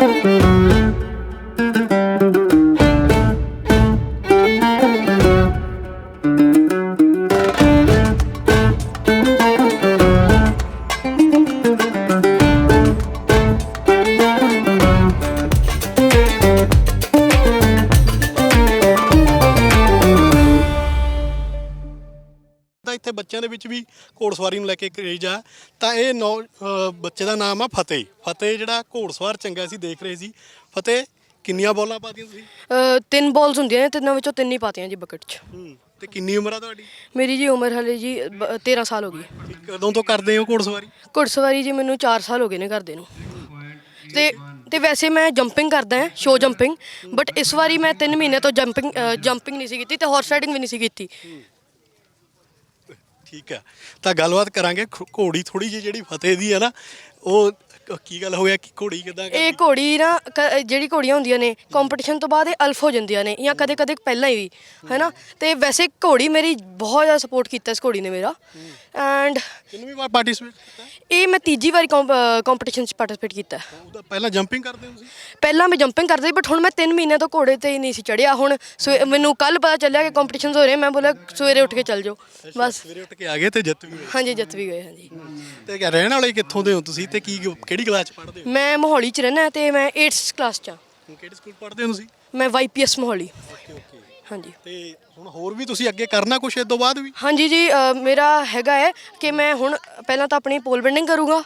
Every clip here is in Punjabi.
ਤਾਂ ਇੱਥੇ ਬੱਚਿਆਂ ਦੇ ਵਿੱਚ ਵੀ ਘੋੜਸਵਾਰੀ ਨੂੰ ਲੈ ਕੇ ਕਰੇਜ ਆ। ਤਾਂ ਇਹ ਨੌ ਅ, ਬੱਚੇ ਦਾ ਨਾਮ ਆ ਫਤਿਹ। ਫਤਿਹ ਜਿਹੜਾ ਘੋੜਸਵਾਰ ਚੰਗਾ ਸੀ ਦੇਖ ਰਹੇ ਸੀ। ਫਤਿਹ ਕਿੰਨੀਆਂ ਬੋਲਾਂ ਪਾਤੀਆਂ ਤੁਸੀਂ? ਅ, ਤਿੰਨ ਬਾਲਸ ਹੁੰਦੀਆਂ ਨੇ ਤਿੰਨਾਂ ਵਿੱਚੋਂ ਤਿੰਨ ਹੀ ਪਾਤੀਆਂ ਜੀ ਬਕਟ 'ਚ। ਹੂੰ ਤੇ ਕਿੰਨੀ ਉਮਰ ਆ ਤੁਹਾਡੀ? ਮੇਰੀ ਜੀ ਉਮਰ ਹਲੇ ਜੀ ਬ- 13 ਸਾਲ ਹੋ ਗਈ। ਤੇ ਕਦੋਂ ਤੋਂ ਕਰਦੇ ਹੋ ਘੋੜਸਵਾਰੀ? ਘੁੜਸਵਾਰੀ ਜੀ ਮੈਨੂੰ 4 ਸਾਲ ਹੋ ਗਏ ਨੇ ਕਰਦੇ ਨੂੰ। ਤੇ ਤੇ ਵੈਸੇ ਮੈਂ ਜੰਪਿੰਗ ਕਰਦਾ ਹਾਂ ਸ਼ੋ ਜੰਪਿੰਗ ਬਟ ਇਸ ਵਾਰੀ ਮੈਂ 3 ਮਹੀਨੇ ਤੋਂ ਜੰਪਿੰਗ ਜੰਪਿੰਗ ਨਹੀਂ ਸੀ ਕੀਤੀ ਤੇ ਹਾਰਸ ਰਾਈਡਿੰਗ ਵੀ ਨਹੀਂ ਸੀ ਕੀਤੀ। ਠੀਕ ਆ ਤਾਂ ਗੱਲਬਾਤ ਕਰਾਂਗੇ। ਘੋੜੀ ਥੋੜੀ ਜਿਹੀ ਜਿਹੜੀ ਫਤਿਹ ਦੀ ਹੈ ਨਾ ਉਹ ਕ- ਕੀ ਗੱਲ ਹੋਇਆ? ਕਿ ਘੋੜੀ ਕਿਦਾਂ ਇਹ ਘੋੜੀ ਨਾ ਕ- ਜਿਹੜੀ ਘੋੜੀਆਂ ਹੁੰਦੀਆਂ ਨੇ ਕੰਪੀਟੀਸ਼ਨ ਤੋਂ ਬਾਅਦ ਇਹ ਅਲਫ ਹੋ ਜਾਂਦੀਆਂ ਨੇ ਜਾਂ ਕਦੇ ਕਦੇ ਪਹਿਲਾਂ ਹੀ ਵੀ ਹੈਨਾ? ਤੇ ਵੈਸੇ ਘੋੜੀ ਮੇਰੀ ਬਹੁਤ ਜ਼ਿਆਦਾ ਸਪੋਰਟ ਕੀਤਾ ਇਸ ਘੋੜੀ ਨੇ ਮੇਰਾ। ਐਂਡ ਕਿੰਨੀ ਵਾਰ ਪਾਰਟਿਸਿਪੇਟ ਕੀਤਾ? ਇਹ ਮੈਂ ਤੀਜੀ ਵਾਰੀ ਕੰਪੀਟੀਸ਼ਨ 'ਚ ਪਾਰਟਿਸਿਪੇਟ ਕੀਤਾ। ਉਹਦਾ ਪਹਿਲਾਂ ਜੰਪਿੰਗ ਕਰਦੇ ਹੋ ਤੁਸੀਂ ਪਹਿਲਾਂ ਮੈਂ ਜੰਪਿੰਗ ਕਰਦੀ ਬਟ ਹੁਣ ਮੈਂ 3 ਮਹੀਨੇ ਤੋਂ ਘੋੜੇ ਤੇ ਹੀ ਨਹੀਂ ਸੀ ਚੜਿਆ ਹੁਣ ਸਵੇ- ਮੈਨੂੰ ਕੱਲ ਪਤਾ ਚੱਲਿਆ ਕਿ ਕੰਪੀਟੀਸ਼ਨਸ ਹੋ ਰਹੇ ਮੈਂ ਬੋਲਿਆ ਸਵੇਰੇ ਉੱਠ ਕੇ ਚੱਲ ਜਾਓ। ਬਸ। ਸਵੇਰੇ ਉੱਠ ਕੇ ਆ ਗਏ ਤੇ ਜਿੱਤ ਵੀ ਗਏ। ਹਾਂਜੀ ਜਿੱਤ ਵੀ ਗਏ ਹਾਂਜੀ। ਤੇ ਕਿਆ ਰਹਿਣ ਵਾਲੇ ਕਿੱਥੋਂ ਦੇ ਹੋ ਤੁਸੀਂ ਤੇ ਕੀ ਕਿਹੜੀ ਕਲਾਸ ਚ ਪੜ੍ਹਦੇ ਹੋ? ਮੈਂ ਮੋਹਾਲੀ ਚ ਰਹਿਣਾ ਤੇ ਮੈਂ 8th ਕਲਾਸ ਚ ਹਾਂ। ਹੁਣ ਕਿਹੜੇ ਸਕੂਲ ਪੜ੍ਹਦੇ ਹੋ ਤੁਸੀਂ? ਮੈਂ ਵਾਈਪੀਐਸ ਮੋਹਾਲੀ। Okay okay. ਹਾਂਜੀ। ਤੇ ਹੁਣ ਹੋਰ ਵੀ ਤੁਸੀਂ ਅੱਗੇ ਕਰਨਾ ਕੁਛ ਇਸ ਤੋਂ ਬਾਅਦ ਵੀ? ਹਾਂਜੀ ਜੀ ਅ, ਮੇਰਾ ਹੈਗਾ ਹੈ ਕਿ ਮੈਂ ਹੁਣ ਪਹਿਲਾਂ ਤਾਂ ਆਪਣੀ ਪੋਲ ਬੈਂਡਿੰਗ ਕਰੂੰਗਾ।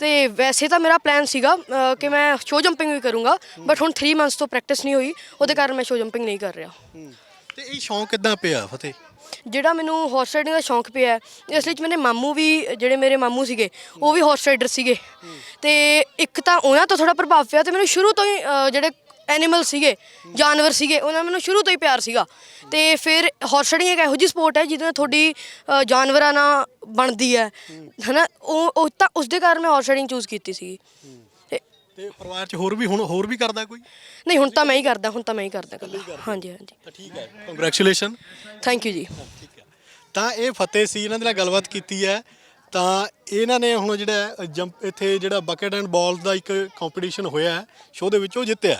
ਤੇ ਵੈਸੇ ਤਾਂ ਮੇਰਾ ਪਲਾਨ ਸੀਗਾ ਅ, ਕਿ ਮੈਂ ਸ਼ੋ ਜੰਪਿੰਗ ਵੀ ਕਰੂੰਗਾ ਬਟ ਹੁਣ 3 ਮੰਥਸ ਤੋਂ ਪ੍ਰੈਕਟਿਸ ਨਹੀਂ ਹੋਈ ਉਹਦੇ ਕਾਰਨ ਮੈਂ ਸ਼ੋ ਜੰਪਿੰਗ ਨਹੀਂ ਕਰ ਰਿਹਾ। ਤੇ ਇਹ ਸ਼ੌਂਕ ਕਿੱਦਾਂ ਪਿਆ ਫਤਿਹ? ਜਿਹੜਾ ਮੈਨੂੰ ਹਾਰਸ ਰਾਈਡਿੰਗ ਦਾ ਸ਼ੌਂਕ ਪਿਆ ਹੈ, ਇਸ ਵਿੱਚ ਮੇਰੇ ਮਾਮੂ ਵੀ ਜਿਹੜੇ ਮੇਰੇ ਮਾਮੂ ਸੀਗੇ ਉਹ ਵੀ ਹਾਰਸ ਰਾਈਡਰ ਸੀਗੇ। ਤੇ ਇੱਕ ਤਾਂ ਉਹਨਾਂ ਤੋਂ ਥੋੜਾ ਪ੍ਰਭਾਵ ਪਿਆ ਤੇ ਮੈਨੂੰ ਸ਼ੁਰੂ ਤੋਂ ਹੀ ਅ, ਜਿਹੜੇ ਐਨੀਮਲ ਸੀਗੇ ਜਾਨਵਰ ਸੀਗੇ ਉਹਨਾਂ ਨਾਲ ਮੈਨੂੰ ਸ਼ੁਰੂ ਤੋਂ ਹੀ ਪਿਆਰ ਸੀਗਾ। ਤੇ ਫਿਰ ਹਾਰਸ ਰਾਈਡਿੰਗ ਇੱਕ ਇਹੋ ਜਿਹੀ ਸਪੋਰਟ ਹੈ ਜਿਹਦੇ ਨਾਲ ਤੁਹਾਡੀ ਅ, ਜਾਨਵਰਾਂ ਨਾਲ ਬਣਦੀ ਹੈ। ਹਨਾ? ਉਹ ਉਹ ਤਾਂ ਉਸ ਦੇ ਕਾਰਨ ਮੈਂ ਹਾਰਸ ਰਾਈਡਿੰਗ ਚੂਜ਼ ਕੀਤੀ ਸੀ ਤੇ ਪਰਿਵਾਰ ਚ ਹੋਰ ਵੀ ਹੁਣ ਹੋਰ ਵੀ ਕਰਦਾ ਕੋਈ? ਨਹੀਂ ਹੁਣ ਤਾਂ ਮੈਂ ਹੀ ਕਰਦਾ ਹੁਣ ਤਾਂ ਮੈਂ ਹੀ ਕਰਦਾ ਇਕੱਲਾ। ਹਾਂਜੀ ਹਾਂਜੀ। ਤਾਂ ਠੀਕ ਹੈ ਕੰਗ੍ਰੈਚੁਲੇਸ਼ਨ ਥੈਂਕ ਯੂ ਜੀ। ਠੀਕ ਹੈ। ਤਾਂ ਇਹ ਫਤਿਹ ਸੀ ਇਹਨਾਂ ਦੇ ਨਾਲ ਗੱਲਬਾਤ ਕੀਤੀ ਹੈ। ਤਾਂ ਇਹਨਾਂ ਨੇ ਹੁਣ ਜਿਹੜਾ ਜੰਪ ਇੱਥੇ ਜਿਹੜਾ ਬਕਟ ਐਂਡ ਬਾਲ ਦਾ ਇੱਕ ਕੰਪੀਟੀਸ਼ਨ ਹੋਇਆ ਹੈ ਸ਼ੋਅ ਦੇ ਵਿੱਚ ਉਹ ਜਿੱਤਿਆ।